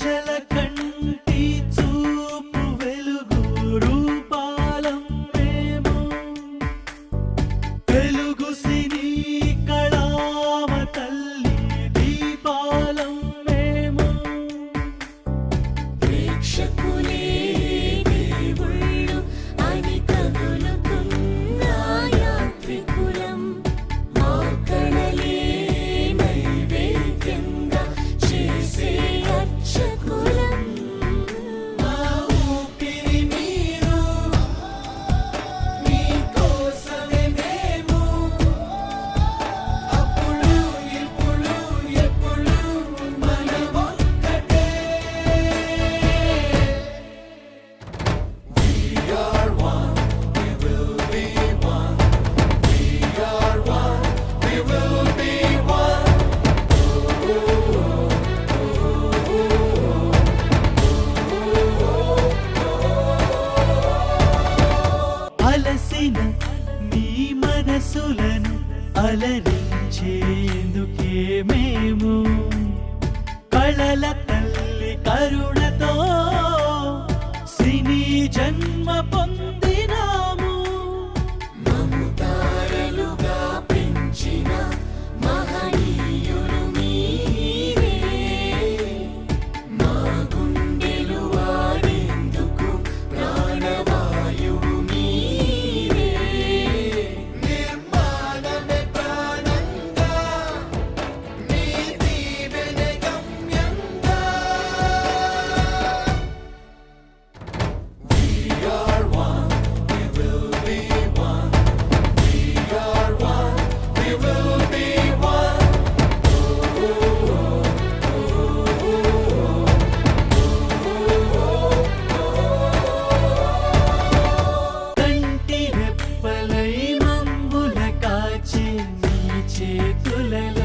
ప్రజల కంటి చూపు వెలుగు రూపాలం మేము. వెలుగు సినీ కళామ తల్లి దీపాలం మేము. ప్రేక్షకులే మనసిన నీ మనసులను అలరించేందుకే మేము కళల తల్లి కరు చేతులలో